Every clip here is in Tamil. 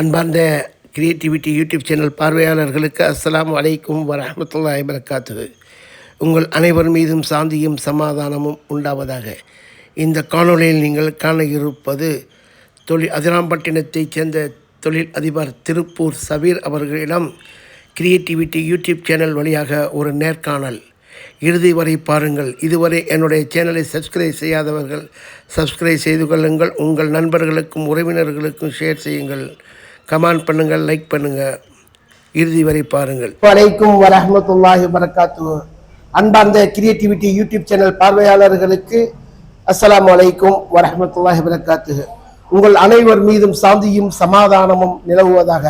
அன்பார்ந்த கிரியேட்டிவிட்டி யூடியூப் சேனல் பார்வையாளர்களுக்கு அஸ்லாம் அலைக்கும் வரஹ்மத்துல்லாஹி வரகாத்துஹு உங்கள் அனைவர் மீதும் சாந்தியும் சமாதானமும் உண்டாவதாக. இந்த காணொளியில் நீங்கள் காண இருப்பது தொழில் அதிராம்பட்டினத்தைச் சேர்ந்த தொழில் அதிபர் திருப்பூர் சபீர் அவர்களிடம் கிரியேட்டிவிட்டி யூடியூப் சேனல் வழியாக ஒரு நேர்காணல். இறுதி வரை பாருங்கள். இதுவரை என்னுடைய சேனலை சப்ஸ்கிரைப் செய்யாதவர்கள் சப்ஸ்கிரைப் செய்து கொள்ளுங்கள். உங்கள் நண்பர்களுக்கும் உறவினர்களுக்கும் ஷேர் செய்யுங்கள். கமெண்ட் பண்ணுங்கள் லைக் பண்ணுங்கள். இறுதி வரை பாருங்கள். வலைக்கும் வரமத்துல்லாஹி வரகாத்து அன்பார்ந்த கிரியேட்டிவிட்டி யூடியூப் சேனல் பார்வையாளர்களுக்கு அஸ்ஸலாமு அலைக்கும் வரமத்துல்லாஹி வரகாத்து உங்கள் அனைவர் மீதும் சாந்தியும் சமாதானமும் நிலவுவதாக.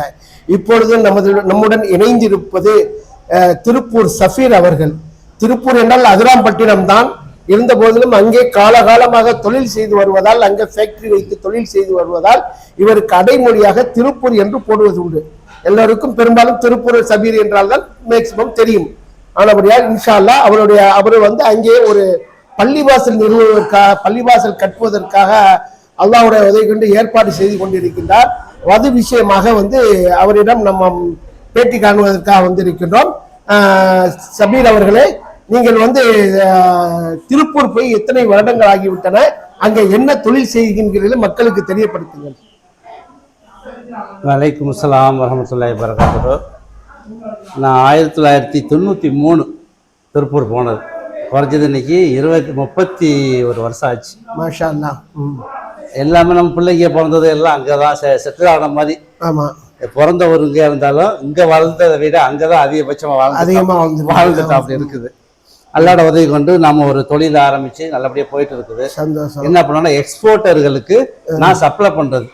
இப்பொழுது நமது நம்முடன் இணைந்திருப்பது திருப்பூர் சஃபீர் அவர்கள். திருப்பூர் என்றால் அதிராம்பட்டினம் தான். இருந்த போதிலும் அங்கே காலகாலமாக தொழில் செய்து வருவதால் அங்கே ஃபேக்டரி வைத்து தொழில் செய்து வருவதால் இவருக்கு அடைமொழியாக திருப்பூர் என்று போடுவது உண்டு. எல்லோருக்கும் பெரும்பாலும் திருப்பூர் சபீர் என்றால் தான் மேக்சிமம் தெரியும். ஆனபடியால் இன்ஷால்லா அல்லாஹ் அவருடைய அவர் வந்து அங்கே ஒரு பள்ளிவாசல் நிறுவுவதற்காக பள்ளிவாசல் கட்டுவதற்காக அல்லாவுடைய உதவி கொண்டு ஏற்பாடு செய்து கொண்டிருக்கின்றார். அது விஷயமாக வந்து அவரிடம் நம்ம பேட்டி காணுவதற்காக வந்திருக்கின்றோம். சபீர் அவர்களே நீங்கள் வந்து திருப்பூர் போய் எத்தனை வருடங்கள் ஆகிவிட்டன அங்கே என்ன தொழில் செய்கின்றீர்கள் மக்களுக்கு தெரியப்படுத்துங்கள். வலைக்கும் அஸ்ஸலாம் வரமத்துல்லாஹி வரகாத்துஹு நான் ஆயிரத்தி தொள்ளாயிரத்தி தொண்ணூற்றி மூணு திருப்பூர் போனது. குறைஞ்சது இன்னைக்கு இருபத்தி முப்பத்தி ஒரு வருஷம் ஆச்சு. மாஷா. எல்லாமே நம்ம பிள்ளைங்க பிறந்தது எல்லாம் அங்கே தான் செட்டில் ஆன மாதிரி. ஆமா. பிறந்த ஒரு இங்கே இருந்தாலும் இங்கே வளர்ந்ததை விட அங்கே தான் அதிகபட்சமாக வாழ்ந்து அதிகமா வந்து வாழ்ந்துட்டோம் அப்படி இருக்குது. அல்லாட உதவி கொண்டு நம்ம ஒரு தொழில் ஆரம்பித்து நல்லபடியாக போயிட்டு இருக்குது சந்தோஷம். என்ன பண்ணோம்னா எக்ஸ்போர்ட்டர்களுக்கு நான் சப்ளை பண்றது.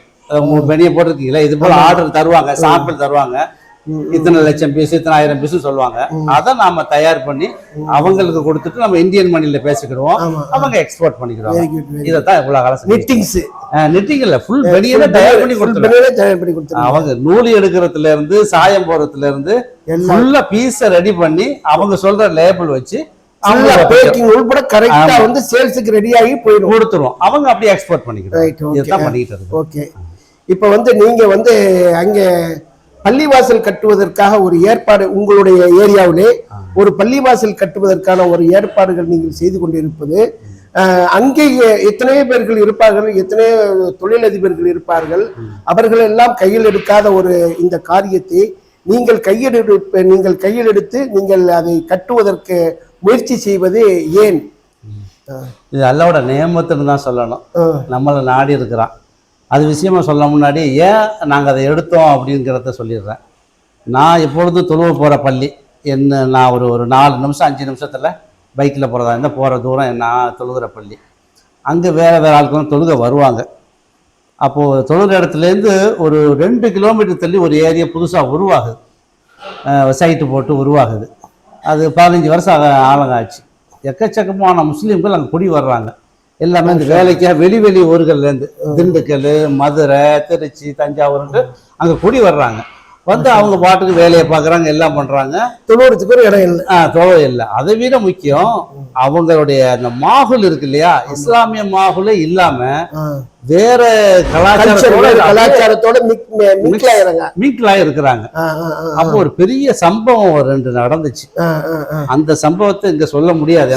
வெளியே போட்டிருக்கீங்களா இது போல ஆர்டர் தருவாங்க சாம்பிள் தருவாங்க. இத்தனை லட்சம் பீஸ் இத்தனை ஆயிரம் பீஸ் சொல்லுவாங்க. அதை நாம தயார் பண்ணி அவங்களுக்கு கொடுத்துட்டு நம்ம இந்தியன் மணில பேசிக்கிடுவோம். அவங்க எக்ஸ்போர்ட் குட் இதைத்தான் இவ்வளவு காலம் நிட்டிங்ஸ் நிட்டிங் இல்ல ஃபுல் வெளியே தயார் பண்ணி கொடுத்துருவோம் தயார் பண்ணி கொடுத்துருங்க அவங்க நூல் எடுக்கிறதுல இருந்து சாயம் போறதுல இருந்து ஃபுல்லா பீஸை ரெடி பண்ணி அவங்க சொல்ற லேபிள் வச்சு பேக்கிங் உள்பட கரெக்டா வந்து சேல்ஸுக்கு ரெடி ஆகி போயிடும். கொடுத்துருவோம் அவங்க அப்படியே எக்ஸ்போர்ட் இருக்கு ஓகே இப்போ வந்து நீங்க வந்து அங்கே பள்ளிவாசல் கட்டுவதற்காக ஒரு ஏற்பாடு உங்களுடைய ஏரியாவிலே ஒரு பள்ளிவாசல் கட்டுவதற்கான ஒரு ஏற்பாடுகள் நீங்கள் செய்து கொண்டிருப்பது அங்கே எத்தனையோ பேர்கள் இருப்பார்கள் எத்தனையோ தொழிலதிபர்கள் இருப்பார்கள். அவர்கள் எல்லாம் கையில் எடுக்காத ஒரு இந்த காரியத்தை நீங்கள் கையில் நீங்கள் கையில் எடுத்து நீங்கள் அதை கட்டுவதற்கு முயற்சி செய்வது ஏன்? இது அல்லாவோட நியமத்துன்னு தான் சொல்லணும். நம்மளை நாடி இருக்கிறான். அது விஷயமா சொல்ல முன்னாடி ஏன் நாங்கள் அதை எடுத்தோம் அப்படிங்கிறத சொல்லிடுறேன். நான் எப்பொழுதும் தொழுவ போகிற பள்ளி. என்ன நான் ஒரு ஒரு நாலு நிமிஷம் அஞ்சு நிமிஷத்தில் பைக்கில் போகிறதா இருந்தால் போகிற தூரம் நான் தொழுகிற பள்ளி. அங்கே வேறு வேறு ஆட்களும் தொழுக வருவாங்க. அப்போது தொழுகிற இடத்துலேருந்து ஒரு ரெண்டு கிலோமீட்டர் தள்ளி ஒரு ஏரியா புதுசாக உருவாகுது. சைட்டு போட்டு உருவாகுது. அது பதினஞ்சு வருஷம் ஆக ஆளுங்க ஆச்சு எக்கச்சக்கமான முஸ்லீம்கள் அங்கே குடி வர்றாங்க. எல்லாமே இந்த வேலைக்காக வெளி வெளி ஊர்கள்லேருந்து திண்டுக்கல் மதுரை திருச்சி தஞ்சாவூர்ன்ட்டு அங்கே குடி வர்றாங்க. வந்து அவங்க பாட்டுக்கு வேலையை பார்க்குறாங்க எல்லாம் பண்ணுறாங்க தொழுவதுக்கு ஒரு இடம் இல்லை. தொலை இல்லை. அதை விட முக்கியம் அவங்களுடைய அந்த மாகுல் இருக்கு இல்லையா? இஸ்லாமிய மாகுலே இல்லாம அஹ். வேற கல்ச்சர் கலாச்சாரத்தோட கலாச்சாரத்தோட மீட்லாக இருக்கிறாங்க. அப்போ ஒரு பெரிய சம்பவம் ரெண்டு நடந்துச்சு. அந்த சம்பவத்தை இங்க சொல்ல முடியாது.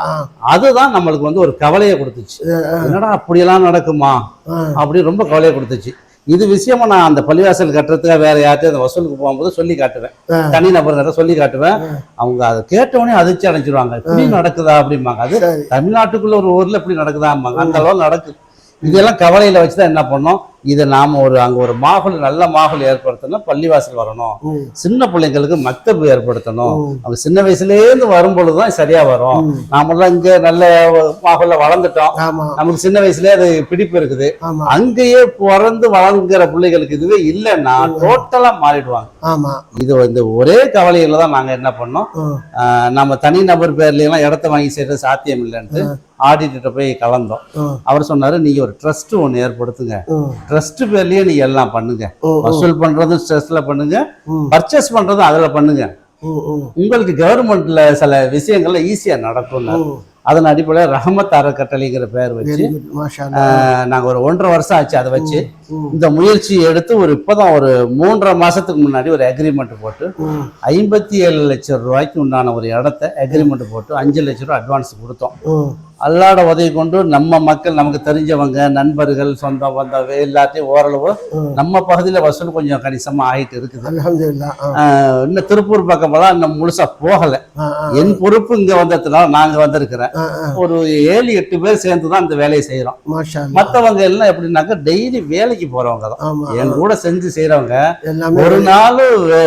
ஆ, அதுதான் நம்மளுக்கு வந்து ஒரு கவலையை கொடுத்துச்சு. என்னடா அப்படியெல்லாம் நடக்குமா? ஆ. அப்படி ரொம்ப கவலையை கொடுத்துச்சு. இது விஷயமா நான் அந்த பள்ளிவாசல் கட்டுறதுக்காக வேற யார்ட்டையும் அந்த வசூலுக்கு போகும்போது சொல்லி காட்டுவேன். தனி நபர்கிட்ட சொல்லி காட்டுவேன். அவங்க அதை கேட்டவொடனே அதிர்ச்சி அடைஞ்சிருவாங்க. இப்படி நடக்குதா அப்படிம்பாங்க. அது. தமிழ்நாட்டுக்குள்ள ஒரு ஊர்ல இப்படி நடக்குதாம்பாங்க. அந்த அளவு நடக்குது இதெல்லாம் கவலையில வச்சுதான் என்ன பண்ணோம்? இதை நாம ஒரு அங்க ஒரு மாகுல் நல்ல மாகுல் ஏற்படுத்தணும் பள்ளிவாசல் வரணும். சின்ன பிள்ளைங்களுக்கு மக்தப் ஏற்படுத்தணும். அவங்க சின்ன வயசுலேருந்து வரும் பொழுதுதான் சரியா வரும். நாமெல்லாம் இங்க நல்ல மாகுல்ல வளர்ந்துட்டோம். நமக்கு சின்ன வயசுலயே அது பிடிப்பு இருக்குது. அங்கேயே பிறந்து வளர்ந்துற பிள்ளைகளுக்கு இதுவே இல்லைன்னா டோட்டலா மாறிடுவாங்க. ஆமா. இது வந்து ஒரே கவலையில தான் நாங்க என்ன பண்ணோம்? நம்ம தனி நபர் பேர்லாம் இடத்த வாங்கி செய்யறது சாத்தியம் இல்லைன்ட்டு ஆடிட்டு போய் கலந்தோம். அவர் சொன்னாரு நீங்க ஒரு ட்ரஸ்ட் ஒன்று ஏற்படுத்துங்க. ட்ரஸ்ட் பேர்லயே நீங்க எல்லாம் பண்ணுங்க. வசூல் பண்றதும் ஸ்ட்ரெஸ்ல பண்ணுங்க. பர்ச்சேஸ் பண்றதும் அதுல பண்ணுங்க. உங்களுக்கு கவர்மெண்ட்ல சில விஷயங்கள்ல ஈஸியா நடக்கும். அதன் அடிப்படையில் ரஹமத் அறக்கட்டளைங்கிற பெயர் வச்சு வெரி குட் மாஷா அல்லாஹ். ஆஹ், நாங்க ஒரு ஒன்றரை வருஷம் ஆச்சு அதை வச்சு. இந்த முயற்சி எடுத்து ஒரு இப்போதான் ஒரு மூன்றரை மாசத்துக்கு முன்னாடி ஒரு அக்ரிமெண்ட் போட்டு ஐம்பத்தி ஏழு லட்சம் ரூபாய்க்கு உண்டான ஒரு இடத்த அக்ரிமெண்ட் போட்டு அஞ்சு லட்சம் ரூபாய் அட்வான்ஸ் கொடுத்தோம். அல்லாட உதவி கொண்டு நம்ம மக்கள் நமக்கு தெரிஞ்சவங்க நண்பர்கள் சொந்த பந்தம் எல்லாத்தையும் ஓரளவு. நம்ம பகுதியில் வசூல் கொஞ்சம் கணிசமா ஆயிட்டு இருக்குது. இன்னும் திருப்பூர் பக்கமெல்லாம் இன்னும் முழுசா போகல. என் பொறுப்பு இங்க வந்ததுனால நாங்க வந்திருக்கிறேன். ஒரு ஏழு எட்டு பேர் சேர்ந்து தான் இந்த வேலையை அல்லாஹ். மற்றவங்க எல்லாம் எப்படின்னாக்க டெய்லி வேலைக்கு போறவங்க தான். என் கூட செஞ்சு செய்யறவங்க எல்லாமே ஒரு நாள்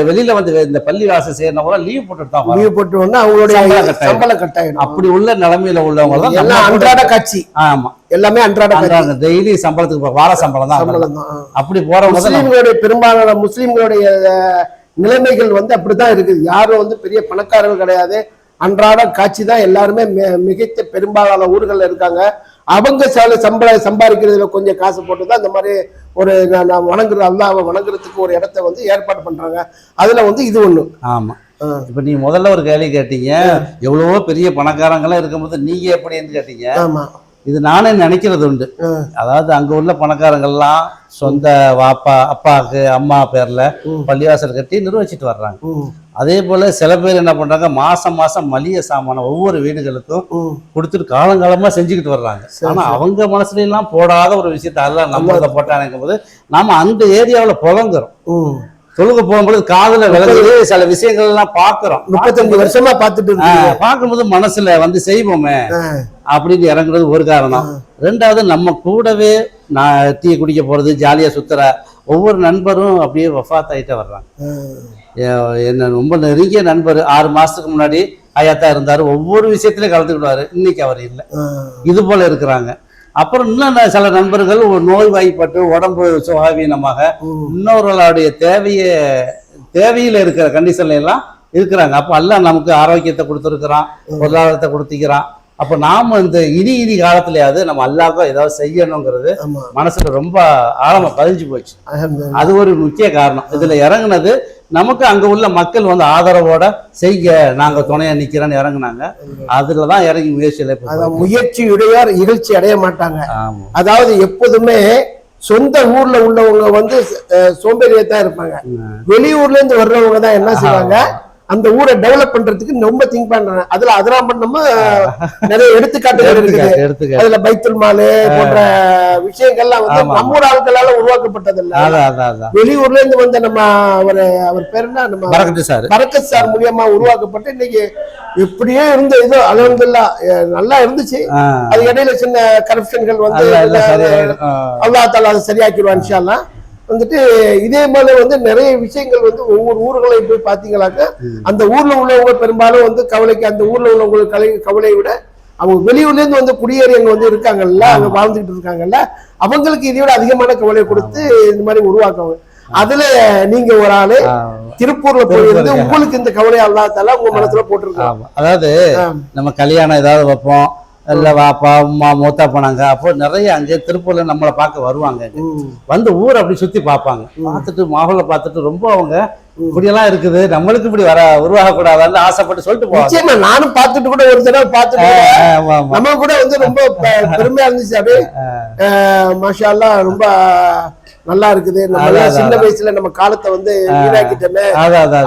வெளியில வந்து இந்த பள்ளி வாசல் செய்யறவங்க லீவ் போட்டுட்டு தான் லீவ் போட்டு அவங்களுடைய சம்பளம் கட்டாயிடும். அப்படி உள்ள நிலைமையில உள்ளவங்க தான் எல்லாம் அன்றாட காட்சி. ஆமா. எல்லாமே அன்றாட டெய்லி சம்பளத்துக்கு வார சம்பளம் தான் சம்பளம் தான். அப்படி நம்ம- முஸ்லிம்களுடைய பெரும்பாலான முஸ்லிம்களுடைய நிலைமைகள் வந்து அப்படித்தான் இருக்குது. யாரும் வந்து பெரிய பணக்காரர்கள் கிடையாது. அன்றாட காட்சி தான் எல்லாருமே மிகைத்த பெரும்பாலான ஊர்கள்ல இருக்காங்க. அவங்க சில சம்பள சம்பாதிக்கிறதுல கொஞ்சம் காசு போட்டு தான் இந்த மாதிரி ஒரு நான் வணங்குற அல்லாவை வணங்குறதுக்கு ஒரு இடத்த வந்து ஏற்பாடு பண்றாங்க. அதுல வந்து இது ஒண்ணு. ஆமா. ஆ. இப்ப நீங்க முதல்ல ஒரு கேள்வி கேட்டீங்க. எவ்வளவோ பெரிய பணக்காரங்களாம் இருக்கும்போது நீங்க எப்படின்னு கேட்டீங்க. இது நானே நினைக்கிறது உண்டு. அதாவது அங்க உள்ள பணக்காரங்கள்லாம் சொந்த வாப்பா அப்பாவுக்கு அம்மா பேர்ல. பள்ளிவாசல் கட்டி நிர்வகிச்சிட்டு வர்றாங்க. அதே போல சில பேர் என்ன பண்றாங்க மாசம் மாசம் மளிகை சாமான ஒவ்வொரு வீடுகளுக்கும். கொடுத்துட்டு காலங்காலமா செஞ்சுக்கிட்டு வர்றாங்க. ஆனா. அவங்க மனசுல எல்லாம் போடாத ஒரு விஷயத்த அதெல்லாம் நம்ம இதை போட்டானுங்கும் போது நாம அந்த ஏரியாவுல புதங்குறோம் ம். தொழுக போகும்போது காதுல விளங்குது சில விஷயங்கள் எல்லாம் பாக்குறோம் முப்பத்தஞ்சு வருஷமா பார்த்துட்டு பார்க்கும்போது மனசுல வந்து செய்வோமே. அப்படின்னு இறங்குறது ஒரு காரணம். ரெண்டாவது நம்ம கூடவே நான் டீ குடிக்க போறது ஜாலியா சுத்துற ஒவ்வொரு நண்பரும் அப்படியே வஃபாத் ஆயிட்டே வர்றாங்க. என்ன ரொம்ப நெருங்கிய நண்பர். ஆறு மாசத்துக்கு முன்னாடி அயாத்தா இருந்தாரு. ஒவ்வொரு விஷயத்திலயும் கலந்துக்கிடுவாரு. இன்னைக்கு அவர் இல்லை. இது போல இருக்கிறாங்க. அப்புறம் இன்னும் சில நண்பர்கள் ஒரு நோய்வாய்ப்பட்டு உடம்பு சுகாவீனமாக ம். இன்னொருடைய தேவைய தேவையில இருக்கிற கண்டிஷன்ல எல்லாம் இருக்கிறாங்க. அப்போ எல்லாம் நமக்கு ஆரோக்கியத்தை கொடுத்துருக்குறான் பொருளாதாரத்தை கொடுத்திக்கிறான். அப்போ நாம இந்த இனி இனி காலத்துலயாவது நம்ம அல்லாவுக்கும் ஏதாவது செய்யணுங்கிறது மனசுல ரொம்ப ஆழமா பதிஞ்சு போச்சு. அது ஒரு முக்கிய காரணம். இதுல இறங்குனது நமக்கு அங்க உள்ள மக்கள் வந்து ஆதரவோட செய்ய நாங்க துணையா நிக்கிறோன்னு இறங்குனாங்க. அதுலதான் இறங்கி முயற்சியில முயற்சியுடையார் இகழ்ச்சி அடைய மாட்டாங்க. அதாவது எப்போதுமே சொந்த ஊர்ல உள்ளவங்க வந்து அஹ், சோம்பேறியத்தான் இருப்பாங்க. வெளியூர்ல இருந்து வர்றவங்க தான் என்ன செய்வாங்க? அந்த ஊரை டெவலப் பண்றதுக்கு ரொம்ப திங்க் பண்றாங்க அதுல அதெல்லாம் பண்ணாம நிறைய எடுத்துக்காட்டுகள் இருக்குது. அதுல பைத்துல் மாலு போன்ற விஷயங்கள்லாம் வந்து ஆமா. நம்ம ஊர் ஆட்களால உருவாக்கப்பட்டது இல்ல வெளியூர்ல இருந்து வந்த நம்ம அவர் அவர் பேர் என்ன? நம்ம பரக்கட்டு சார். பரக்கத் சார் மூலியமா உருவாக்கப்பட்டு இன்னைக்கு எப்படியோ இருந்த இது அலமதுல்லா நல்லா இருந்துச்சு. அது இடையில சின்ன கரப்ஷன்கள் வந்து. அல்லா தாலா அதை சரியாக்கிடுவான் இன்ஷா வந்துட்டு இதே மாதிரி வந்து நிறைய விஷயங்கள் வந்து ஒவ்வொரு ஊர்களையும் போய் பாத்தீங்களாக்க அந்த ஊர்ல உள்ளவங்க பெரும்பாலும் வந்து கவலைக்கு அந்த ஊர்ல உள்ளவங்களுக்கு கலை கவலையை விட அவங்க வெளியூர்ல இருந்து வந்து குடியேறி அங்க வந்து இருக்காங்கல்ல அங்க வாழ்ந்துகிட்டு இருக்காங்கல்ல அவங்களுக்கு இதை விட அதிகமான கவலையை கொடுத்து இந்த மாதிரி உருவாக்குவாங்க. அதுல நீங்க ஒரு ஆளு. திருப்பூர்ல போயிருந்து. உங்களுக்கு இந்த கவலை அல்லா தாலா உங்க மனசுல போட்டிருக்காங்க அதாவது நம்ம கல்யாணம் ஏதாவது வைப்போம் இல்ல வாப்பா அம்மா மூத்தா போனாங்க. அப்போ நிறைய அங்கே திருப்பூர்ல நம்மளை பார்க்க வருவாங்க. வந்து ஊர் அப்படி சுத்தி பார்ப்பாங்க. பார்த்துட்டு மாகுல பார்த்துட்டு ரொம்ப அவங்க இப்படியெல்லாம் இருக்குது. நம்மளுக்கு இப்படி வர உருவாக கூடாதான்னு ஆசைப்பட்டு சொல்லிட்டு போவாங்க. நிச்சயமா நானும் பார்த்துட்டு கூட ஒரு தடவை பார்த்துட்டு நம்ம கூட வந்து ரொம்ப பெருமையா இருந்துச்சு அப்படியே அஹ், மாஷா அல்லாஹ் ரொம்ப நல்லா இருக்குது. நம்ம சின்ன. வயசுல நம்ம காலத்தை வந்து வீணாக்கிட்டோமே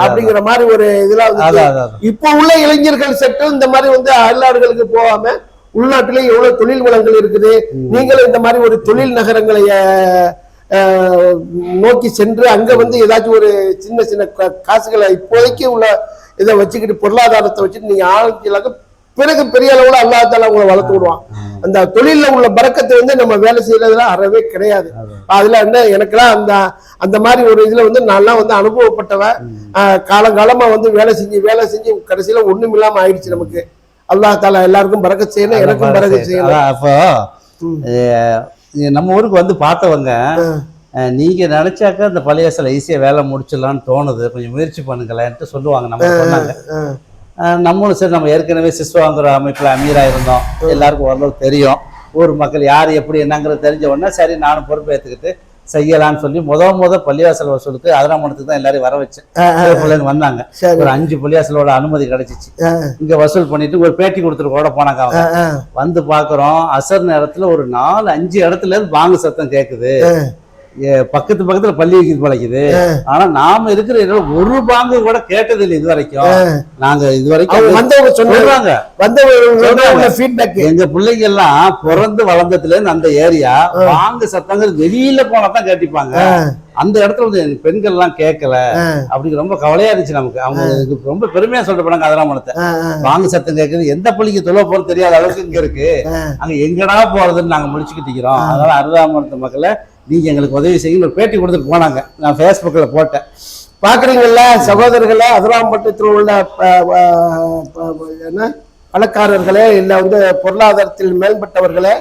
அப்படிங்கிற மாதிரி ஒரு இதெல்லாம் வந்து. இப்போ உள்ள இளைஞர்கள் செட்டும் இந்த மாதிரி வந்து அயல்நாடுகளுக்கு போகாம உள்நாட்டிலே எவ்வளவு தொழில் வளங்கள் இருக்குது? நீங்களும் இந்த மாதிரி ஒரு தொழில் நகரங்களை நோக்கி சென்று அங்க வந்து ஏதாச்சும் ஒரு சின்ன சின்ன காசுகளை இப்போதைக்கு உள்ள இதை வச்சுக்கிட்டு பொருளாதாரத்தை வச்சுட்டு நீங்க ஆரம்பிக்கலாக்க பிறகு பெரிய அளவுல அல்லாஹால உங்களை வளர்த்து விடுவான். அந்த தொழில்ல உள்ள பறக்கத்தை வந்து நம்ம வேலை செய்யறதுல அறவே கிடையாது. அதுல என்ன எனக்கெல்லாம் அந்த அந்த மாதிரி ஒரு இதுல வந்து நான்லாம் வந்து அனுபவப்பட்டவன். காலங்காலமா வந்து வேலை செஞ்சு வேலை செஞ்சு கடைசியில ஒண்ணும் இல்லாம ஆயிடுச்சு நமக்கு. அல்லாஹ் தாலா எல்லாருக்கும் பறக்கத் செய்யணும் எனக்கும் பறக்கத் செய்யணும். அப்போ நம்ம ஊருக்கு வந்து பார்த்தவங்க நீங்க நினைச்சாக்க இந்த பழைய சில ஈஸியா வேலை முடிச்சிடலாம்னு தோணுது. கொஞ்சம் முயற்சி பண்ணுங்களேன்ட்டு சொல்லுவாங்க நம்ம சொன்னாங்க. நம்மளும் சரி நம்ம ஏற்கனவே சிஸ்வாங்கிற அமைப்புல அமீரா இருந்தோம். எல்லாருக்கும் ஓரளவு தெரியும். ஊர் மக்கள் யார் எப்படி என்னங்கிறது தெரிஞ்ச உடனே சரி நானும் பொறுப்பேற்றுக்கிட்டு செய்யலாம்னு சொல்லி முத முத பள்ளிவாசல் வசூலுக்கு அதிராமணத்துக்கு தான் எல்லாரையும் வர வச்சேன். பிள்ளைங்க வந்தாங்க. ஒரு அஞ்சு பள்ளிவாசலோட அனுமதி கிடைச்சிச்சு. இங்க வசூல் பண்ணிட்டு ஒரு பேட்டி கொடுத்துட்டு கூட போனாங்க அவங்க. வந்து பாக்குறோம் அசர் நேரத்துல ஒரு நாலு அஞ்சு இடத்துல இருந்து பாங்கு சத்தம் கேக்குது. பக்கத்து பக்கத்துல பள்ளி வைக்கிறது பழைக்குது ஆனா நாம இருக்கிற ஒரு பாங்கு கூட இது வரைக்கும் நாங்க இது அவங்க வரைக்கும் வந்தவங்க சொல்றாங்க. வந்தவங்க ஃபீட்பேக் எங்க பிள்ளைங்க எல்லாம் பிறந்து வளர்ந்ததுல இருந்து அந்த ஏரியா வாங்க சத்தங்கள் வெளியில போனா தான் கேட்டிப்பாங்க அந்த இடத்துல வந்து பெண்கள் எல்லாம் கேட்கல. அப்படி ரொம்ப கவலையா இருந்துச்சு நமக்கு. அவங்க ரொம்ப பெருமையா சொல்லிட்டு போனாங்க அதெல்லாம் மனத்தை வாங்க சத்தம் கேட்குது எந்த பள்ளிக்கு தொலை போறது தெரியாத அளவுக்கு இங்க இருக்கு. அங்க எங்கடா போறதுன்னு நாங்க முடிச்சுக்கிட்டு இருக்கிறோம். அதனால அருதாமரத்து மக்களை நீங்க எங்களுக்கு உதவி செய்யுங்க. ஒரு பேட்டி கொடுத்துட்டு போனாங்க. நான் ஃபேஸ்புக்கில் போட்டேன். பார்க்குறீங்கள சகோதரர்களே அதிராம்பட்டத்தில் உள்ள ப- ப- என்ன பணக்காரர்களே இல்லை வந்து பொருளாதாரத்தில் மேம்பட்டவர்களே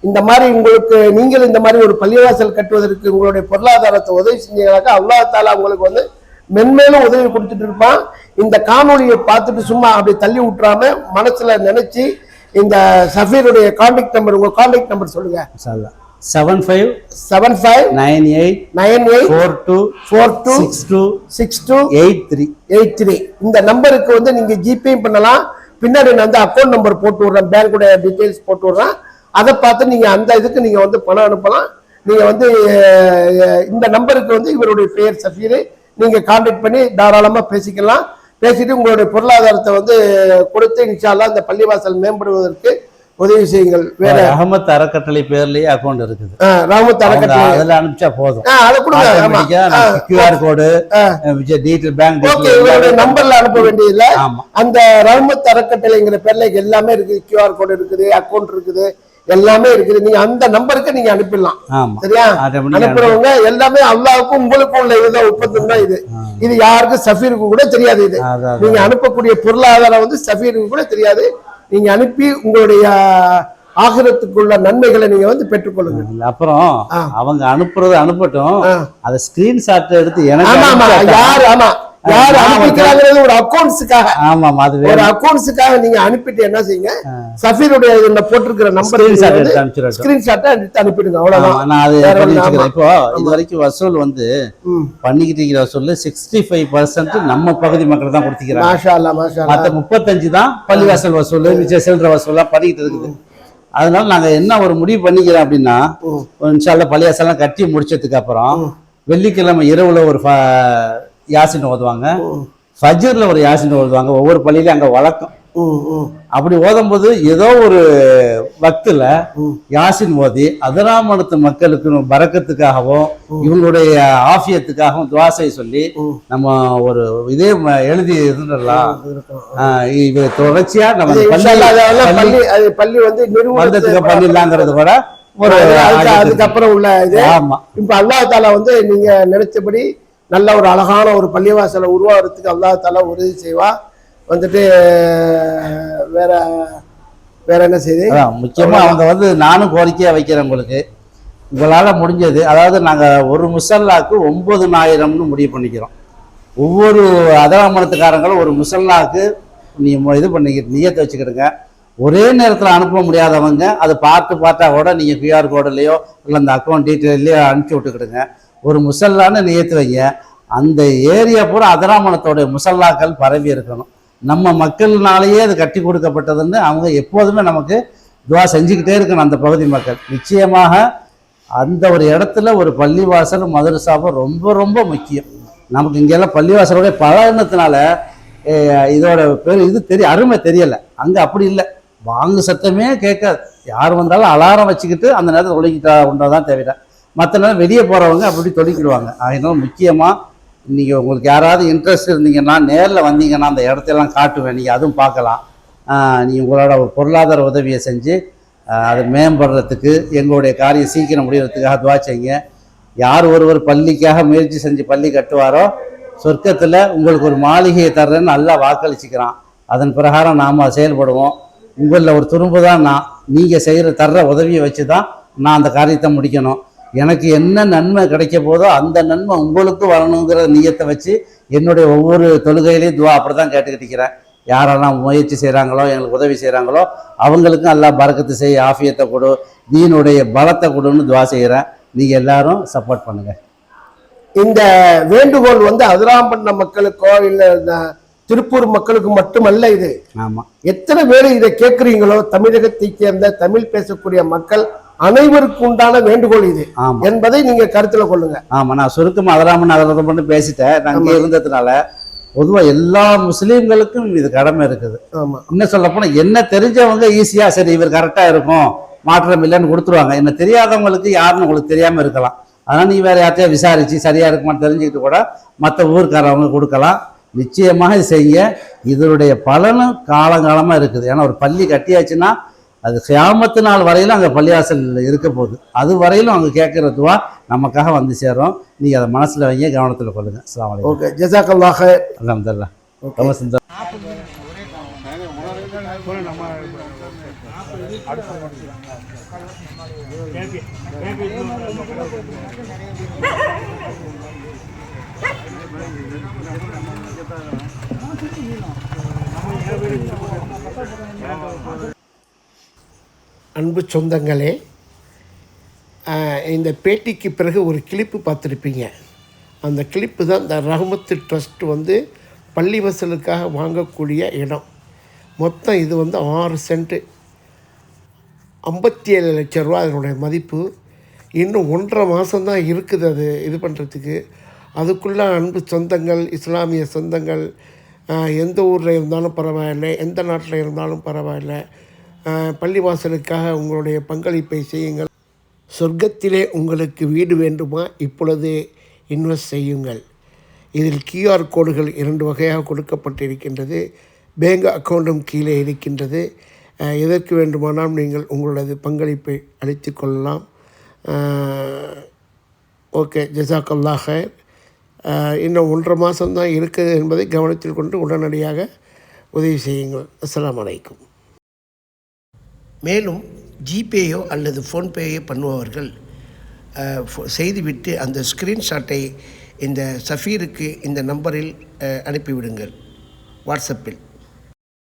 இந்த மாதிரி உங்களுக்கு நீங்கள் இந்த மாதிரி ஒரு பள்ளிவாசல் கட்டுவதற்கு உங்களுடைய பொருளாதாரத்தை உதவி செஞ்சீங்கன்னாக்கா அல்லாஹ் தாலா உங்களுக்கு வந்து மென்மேலும் உதவி கொடுத்துட்டு இருப்பான். இந்த காணொலியை பார்த்துட்டு சும்மா அப்படி தள்ளி விட்டுறாம மனசுல நினைச்சு இந்த சஃபீருடைய கான்டாக்ட் நம்பர் உங்க கான்டாக்ட் நம்பர் சொல்லுங்க. Seven five seven five nine eight nine eight four two four two six two six two eight three eight three இந்த நம்பருக்கு வந்து நீங்க ஜிபே பண்ணலாம். பின்னாடி நான் வந்து அக்கௌண்ட் நம்பர் போட்டு விடுறேன். பேங்க்கோட டீடைல்ஸ் போட்டு விடுறேன். அதை பார்த்து நீங்க அந்த இதுக்கு நீங்க வந்து பணம் அனுப்பலாம். நீங்க வந்து இந்த நம்பருக்கு வந்து இவருடைய பெயர் சஃபீர். நீங்க கான்டாக்ட் பண்ணி தாராளமா பேசிக்கலாம். பேசிட்டு உங்களுடைய பொருளாதாரத்தை வந்து கொடுத்து இன்ஷால்லா இந்த பள்ளிவாசல் மேம்படுவதற்கு உதவி செய்யுங்கள். வேற அகமத் அறக்கட்டளை பேர்லயே அக்கௌண்ட் இருக்குது. அவங்க அறக்கட்டளை. அதுல அனுப்பிச்சா போதும். அதை கொடுங்க கியூஆர் கோடு. டீட்டெயில் பேங்க் இவருடைய நம்பர்ல அனுப்ப வேண்டியதில்லை. அந்த ரஹ்மத் அறக்கட்டளைங்கிற பேர்ல எல்லாமே இருக்குது. கியூஆர் கோடு இருக்குது அக்கௌண்ட் இருக்குது எல்லாமே இருக்குது. நீங்க அந்த நம்பருக்கு நீங்க அனுப்பிடலாம். சரியா? அனுப்புறவங்க எல்லாமே அல்லாவுக்கும் உங்களுக்கும் உள்ள இதுதான் ஒப்பந்தம் தான் இது. இது யாருக்கும் சஃபீருக்கு கூட தெரியாது இது. நீங்க அனுப்பக்கூடிய பொருளாதாரம் வந்து சஃபீருக்கு கூட தெரியாது. நீங்க அனுப்பி உங்களுடைய ஆகிரத்துக்குள்ள நன்மைகளை நீங்க வந்து பெற்றுக்கொள்ளுங்க. அப்புறம். அவங்க அனுப்புறது அனுப்பட்டும். அதை ஸ்கிரீன்ஷாட் எடுத்து எனக்கு ஆமா ஆமா அனுப்பிச்சா யார் ஆமா யார் அனுப்பிக்கிறாங்கிறது ஒரு அக்கௌண்ட்ஸுக்காக ஆமாம் அது ஒரு அக்கௌண்ட்ஸுக்காக நீங்க அனுப்பிட்டு என்ன செய்யுங்க? சஃபீருடைய இதுல போட்டிருக்கிற நம்பர் ஸ்கிரீன்ஷாட்டை எடுத்து அனுப்பிடுங்க அவ்வளவுதான். நான் அது இப்போ இது வரைக்கும் வசூல் வந்து. பண்ணிக்கிட்டு இருக்கிற வசூல் சிக்ஸ்டி ஃபைவ் பர்சன்ட் நம்ம பகுதி மக்கள் தான் கொடுத்துக்கிறாங்க. மாஷா அல்லா மாஷா. மற்ற முப்பத்தஞ்சு தான் பள்ளிவாசல் வசூல் மிச்ச சில்லற வசூலாம் பண்ணிக்கிட்டு இருக்குது. அதனால நாங்க என்ன ஒரு முடிவு பண்ணிக்கிறோம் அப்படின்னா. இன்ஷால்ல பள்ளிவாசல்லாம் கட்டி முடிச்சதுக்கு அப்புறம் வெள்ளிக்கிழமை இரவுல ஒரு யாசின் ஓதுவாங்க. ஃபஜ்ர்ல ஒரு யாசின் ஓதுவாங்க. ஒவ்வொரு பள்ளியிலும் அங்க வழக்கம். அப்படி ஓதும்போது ஏதோ ஒரு பக்துல ம். யாசின் ஓதி அதராமணத்து மக்களுக்கு பறக்கத்துக்காகவும் இவங்களுடைய ஆஃபியத்துக்காகவும் துவாசை சொல்லி. நம்ம ஒரு இதே எழுதி இருந்துடலாம். இது தொடர்ச்சியா நம்ம பள்ளி பள்ளி வந்து வந்ததுக்கு நிறுவனத்துக்கு பண்ணிடலாங்கிறது கூட ஒரு அதுக்கப்புறம் உள்ள இது. ஆமா. இப்ப அல்லாஹ் தாலா வந்து நீங்க நினைச்சபடி நல்ல ஒரு அழகான ஒரு பள்ளிவாசலை உருவாகிறதுக்கு தாலா உதவி செய்வா. வந்துட்டு வேற வேற என்ன செய்யுது அதான் முக்கியமா அவங்க வந்து நானும் கோரிக்கையா வைக்கிறேன் உங்களுக்கு. உங்களால முடிஞ்சது. அதாவது நாங்க ஒரு முசல்லாக்கு ஒன்பதுனாயிரம்னு முடிவு பண்ணிக்கிறோம். ஒவ்வொரு அதராமணத்துக்காரங்களும் ஒரு முசல்லாக்கு நீ இது பண்ணிக்கிட்டு நியத்தை வச்சுக்கிடுங்க. ஒரே நேரத்தில் அனுப்ப முடியாதவங்க அதை பார்த்து பார்த்தா கூட நீங்கள் கியூஆர் கோடுலையோ இல்லை அந்த அக்கௌண்ட் டீட்டெயிலையோ அனுப்பிச்சி விட்டுக்கிடுங்க. ஒரு முசல்லான்னு நியத்து வைங்க. அந்த ஏரியா பூரா அதராமணத்தோடைய முசல்லாக்கள் பரவி இருக்கணும். நம்ம மக்கள்னாலேயே அது கட்டி கொடுக்கப்பட்டதுன்னு அவங்க எப்போதுமே நமக்கு துவா செஞ்சுக்கிட்டே இருக்கணும் அந்த பகுதி மக்கள். நிச்சயமாக அந்த ஒரு இடத்துல ஒரு பள்ளிவாசலும் மதுரசாவும் ரொம்ப ரொம்ப முக்கியம். நமக்கு இங்கெல்லாம் பள்ளிவாசலோடைய பழகினத்தினால இதோட பேர் இது தெரிய அருமை தெரியலை. அங்கே அப்படி இல்லை. வாங்கு சத்தமே கேட்காது. யார் வந்தாலும் அலாரம் வச்சுக்கிட்டு அந்த நேரத்தில் ஒழுங்கிட்டா உண்டாதான் தேவையில்லை. மற்ற நேரம் வெளியே போகிறவங்க அப்படி தொழிக்கிடுவாங்க அதனால முக்கியமாக நீங்கள் உங்களுக்கு யாராவது இன்ட்ரெஸ்ட் இருந்தீங்கன்னா நேரில் வந்தீங்கன்னா அந்த இடத்தையெல்லாம் காட்டுவேன். நீங்கள் அதுவும் பார்க்கலாம். நீங்கள் உங்களோட ஒரு பொருளாதார உதவியை செஞ்சு அதை மேம்படுறதுக்கு எங்களுடைய காரியம் சீக்கிரம் முடிகிறதுக்காக துவா செய்யுங்க. யார் ஒருவர் பள்ளிக்காக முயற்சி செஞ்சு பள்ளி கட்டுவாரோ சொர்க்கத்தில் உங்களுக்கு ஒரு மாளிகையை தர்றேன்னு நல்லா வாக்களிச்சுக்கிறான். அதன் பிரகாரம் நாம் செயல்படுவோம். உங்களில் ஒரு துரும்பு தான் நான். நீங்கள் செய்கிற தர்ற உதவியை வச்சு தான் நான் அந்த காரியத்தை முடிக்கணும். எனக்கு என்ன நன்மை கிடைக்க போதோ அந்த நன்மை உங்களுக்கு வரணுங்கிற நியத்தை வச்சு என்னுடைய ஒவ்வொரு தொழுகையிலையும் துவா அப்படி தான் கேட்டுக்கிட்டு இருக்கிறேன். யாரெல்லாம் முயற்சி செய்கிறாங்களோ எங்களுக்கு உதவி செய்கிறாங்களோ அவங்களுக்கும் எல்லாம் பறக்கத்து செய்ய ஆஃபியத்தை கொடு தீனுடைய பலத்தை கொடுன்னு துவா செய்கிறேன் நீங்கள் எல்லாரும் சப்போர்ட் பண்ணுங்கள் இந்த வேண்டுகோள் வந்து அதிராம்பண்ண மக்களுக்கோ இல்லை திருப்பூர் மக்களுக்கு மட்டுமல்ல இது. ஆமாம் எத்தனை பேர் இதை கேட்குறீங்களோ தமிழகத்தை சேர்ந்த தமிழ் பேசக்கூடிய மக்கள் அனைவருக்கும் உண்டான வேண்டுகோள் இது. என்பதை நீங்க கருத்துல கொள்ளுங்க. ஆமாம் நான் சுருக்கமாக அதராமன் நகரத்தை மட்டும் பேசிட்டேன். நான் இங்கே இருந்ததுனால பொதுவாக எல்லா முஸ்லீம்களுக்கும் இது கடமை இருக்குது. இன்னும் சொல்ல போனால் என்ன தெரிஞ்சவங்க ஈஸியாக சரி இவர் கரெக்டாக இருக்கும் மாற்றம் இல்லைன்னு கொடுத்துருவாங்க. என்ன தெரியாதவங்களுக்கு யாருன்னு உங்களுக்கு தெரியாமல் இருக்கலாம். அதனால் நீ வேற யார்ட்டையா விசாரிச்சு சரியா இருக்குமான்னு தெரிஞ்சுக்கிட்டு கூட மற்ற ஊருக்காரவங்க கொடுக்கலாம். நிச்சயமாக இது செய்ய. இதனுடைய பலனும் காலங்காலமாக இருக்குது. ஏன்னா ஒரு பள்ளி கட்டியாச்சுன்னா அது கியாமத்து நாள் வரையிலும் அங்கே பள்ளிவாசல் இருக்க போகுது. அது வரையிலும் அங்கே கேட்குற துவா நமக்காக வந்து சேரும். நீங்கள் அதை மனசில் வைங்க கவனத்தில் கொள்ளுங்க. அஸ்ஸலாமு அலைக்கும். ஓகே ஜசாக்கல்லாஹ அலமதுல்லா ரொம்ப சந்தோஷம். அன்பு சொந்தங்களே இந்த பேட்டிக்கு பிறகு ஒரு கிளிப்பு பார்த்துருப்பீங்க. அந்த கிளிப்பு தான் இந்த ரஹமத்து ட்ரஸ்ட் வந்து பள்ளிவாசலுக்காக வாங்கக்கூடிய இடம். மொத்தம் இது வந்து ஆறு சென்ட்டு. ஐம்பத்தி ஏழு லட்ச ரூபா அதனுடைய மதிப்பு. இன்னும் ஒன்றரை மாதம்தான் இருக்குது அது இது பண்ணுறதுக்கு அதுக்குள்ளே அன்பு சொந்தங்கள் இஸ்லாமிய சொந்தங்கள் எந்த ஊரில் இருந்தாலும் பரவாயில்லை எந்த நாட்டில் இருந்தாலும் பரவாயில்லை. பள்ளிவாசலுக்காக உங்களுடைய பங்களிப்பை செய்யுங்கள். சொர்க்கத்திலே உங்களுக்கு வீடு வேண்டுமா? இப்பொழுதே இன்வெஸ்ட் செய்யுங்கள். இதில் கியூஆர் கோடுகள் இரண்டு வகையாக கொடுக்கப்பட்டிருக்கின்றது. பேங்க் அக்கௌண்ட்டும் கீழே இருக்கின்றது. எதற்கு வேண்டுமானால் நீங்கள் உங்களது பங்களிப்பை அளித்து கொள்ளலாம். ஓகே ஜசாக்கல்லாக இன்னும் ஒன்றரை மாதம்தான் இருக்குது என்பதை கவனத்தில் கொண்டு உடனடியாக உதவி செய்யுங்கள். அஸ்லாம் அலைக்கும். மேலும் ஜிபேயோ அல்லது ஃபோன்பேயோ பண்ணுபவர்கள் செய்துவிட்டு அந்த ஸ்க்ரீன்ஷாட்டை இந்த சஃபீருக்கு இந்த நம்பரில் அனுப்பிவிடுங்கள். வாட்ஸ்அப்பில்.